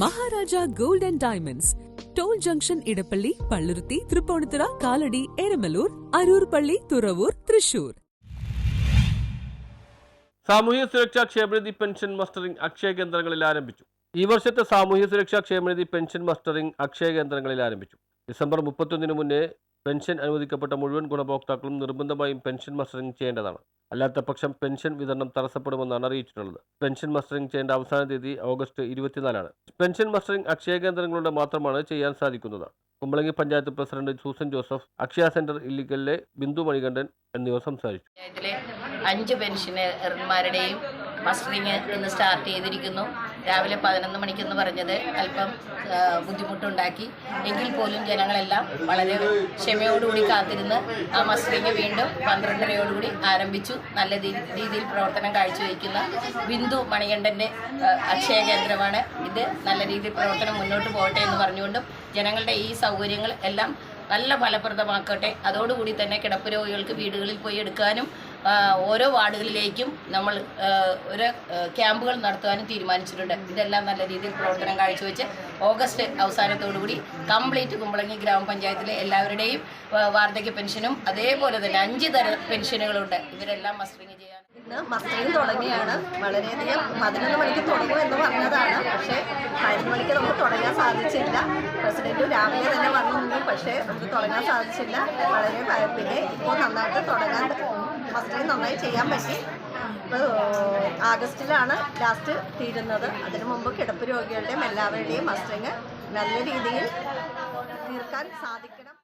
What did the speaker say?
Maharaja gold and diamonds. Toll junction Edappally Palluruthy Tripunithura Kalady Eramalloor Aroor പള്ളി തുറവൂർ തൃശൂർ. സാമൂഹ്യ സുരക്ഷാ ക്ഷേമനിധി പെൻഷൻ മസ്റ്ററിംഗ് അക്ഷയ കേന്ദ്രങ്ങളിൽ ആരംഭിച്ചു. ഈ വർഷത്തെ സാമൂഹ്യ സുരക്ഷാ ക്ഷേമനിധി പെൻഷൻ മസ്റ്ററിംഗ് അക്ഷയ കേന്ദ്രങ്ങളിൽ ആരംഭിച്ചു. ഡിസംബർ മുപ്പത്തൊന്നിന് മുന്നേ പെൻഷൻ അനുവദിക്കപ്പെട്ട മുഴുവൻ ഗുണഭോക്താക്കളും നിർബന്ധമായും പെൻഷൻ മസ്റ്ററിംഗ് ചെയ്യേണ്ടതാണ്. അല്ലാത്ത പക്ഷം പെൻഷൻ വിതരണം തടസ്സപ്പെടുമെന്നാണ് അറിയിച്ചിട്ടുള്ളത്. പെൻഷൻ മസ്റ്ററിംഗ് ചെയ്യേണ്ട അവസാന തീയതി ഓഗസ്റ്റ് ഇരുപത്തിനാലാണ്. പെൻഷൻ മസ്റ്ററിംഗ് അക്ഷയ കേന്ദ്രങ്ങളുടെ മാത്രമാണ് ചെയ്യാൻ സാധിക്കുന്നത്. Kumbalangi panchayat president Susan Joseph Akshaya centre ഇല്ലിക്കലിലെ ബിന്ദു മണികണ്ഠൻ എന്നിവർ സംസാരിച്ചു. അഞ്ച് പെൻഷനർമാരുടെയും മസ്റ്ററിംഗ് ഇന്ന് സ്റ്റാർട്ട് ചെയ്തിരിക്കുന്നു. രാവിലെ പതിനൊന്ന് മണിക്കെന്ന് പറഞ്ഞത് അല്പം ബുദ്ധിമുട്ടുണ്ടാക്കി. എങ്കിൽ പോലും ജനങ്ങളെല്ലാം വളരെ ക്ഷമയോടുകൂടി കാത്തിരുന്ന് ആ മസ്റ്ററിങ് വീണ്ടും പന്ത്രണ്ടരയോടുകൂടി ആരംഭിച്ചു. നല്ല രീതിയിൽ പ്രവർത്തനം കാഴ്ചവെക്കുന്ന ബിന്ദു മണികണ്ഠന്റെ അക്ഷയ കേന്ദ്രമാണ് ഇത്. നല്ല രീതിയിൽ പ്രവർത്തനം മുന്നോട്ട് പോകട്ടെ എന്ന് പറഞ്ഞുകൊണ്ടും ജനങ്ങളുടെ ഈ സൗകര്യങ്ങൾ എല്ലാം നല്ല ഫലപ്രദമാക്കട്ടെ. അതോടുകൂടി തന്നെ കിടപ്പ് രോഗികൾക്ക് വീടുകളിൽ പോയി എടുക്കാനും ഓരോ വാർഡുകളിലേക്കും നമ്മൾ ഒരു ക്യാമ്പുകൾ നടത്തുവാനും തീരുമാനിച്ചിട്ടുണ്ട്. ഇതെല്ലാം നല്ല രീതിയിൽ പ്രവർത്തനം കാഴ്ചവെച്ച് ഓഗസ്റ്റ് അവസാനത്തോടുകൂടി കംപ്ലീറ്റ് കുമ്പളങ്ങി ഗ്രാമപഞ്ചായത്തിലെ എല്ലാവരുടെയും വാർദ്ധക്യ പെൻഷനും അതേപോലെ തന്നെ അഞ്ച് തര പെൻഷനുകളുണ്ട്. ഇവരെല്ലാം മസ്റ്ററിങ് ചെയ്യാൻ ഇന്ന് മസ്റ്ററിങ് തുടങ്ങിയാണ്. വളരെയധികം പതിനൊന്ന് മണിക്ക് തുടങ്ങും എന്ന് പറഞ്ഞതാണ്. പക്ഷേ പതിനൊന്ന് മണിക്ക് നമുക്ക് തുടങ്ങാൻ സാധിച്ചില്ല. പ്രസിഡന്റ് രാവിലെ തന്നെ വന്നു. പക്ഷേ നമുക്ക് തുടങ്ങാൻ സാധിച്ചില്ല. വളരെ പിന്നെ ഇപ്പോൾ നന്നായിട്ട് തുടങ്ങാൻ മസ്റ്ററിങ് നന്നായി ചെയ്യാൻ പറ്റി. ആഗസ്റ്റിലാണ് ലാസ്റ്റ് തീരുന്നത്. അതിനു മുമ്പ് കിടപ്പ് രോഗികളുടെയും എല്ലാവരുടെയും മസ്റ്ററിങ് നല്ല രീതിയിൽ തീർക്കാൻ സാധിക്കണം.